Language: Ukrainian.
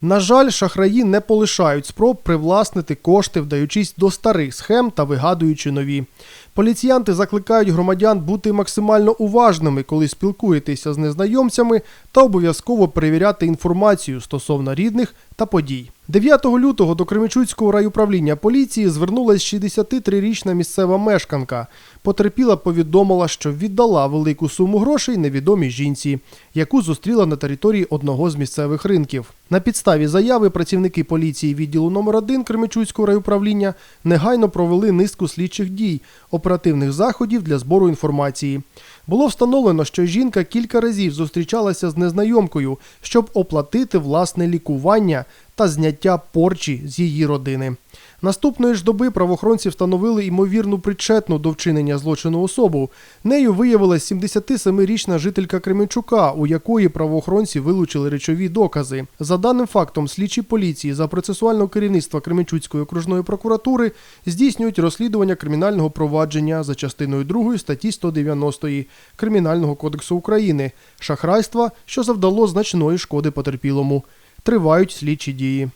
На жаль, шахраї не полишають спроб привласнити кошти, вдаючись до старих схем та вигадуючи нові. Поліціянти закликають громадян бути максимально уважними, коли спілкуєтеся з незнайомцями, та обов'язково перевіряти інформацію стосовно рідних та подій. 9 лютого до Кременчуцького райуправління поліції звернулась 63-річна місцева мешканка. Потерпіла повідомила, що віддала велику суму грошей невідомій жінці, яку зустріла на території одного з місцевих ринків. На підставі заяви працівники поліції відділу номер 1 Кременчуцького райуправління негайно провели низку слідчих дій, оперативних заходів для збору інформації. Було встановлено, що жінка кілька разів зустрічалася з незнайомкою, щоб оплатити власне лікування та зняття порчі з її родини. Наступної ж доби правоохоронці встановили ймовірну причетну до вчинення злочину особу. Нею виявилась 77-річна жителька Кременчука, у якої правоохоронці вилучили речові докази. За даним фактом, слідчі поліції за процесуального керівництва Кременчуцької окружної прокуратури здійснюють розслідування кримінального провадження за частиною 2 статті 190 Кримінального кодексу України шахрайства, що завдало значної шкоди потерпілому. Тривають слідчі дії.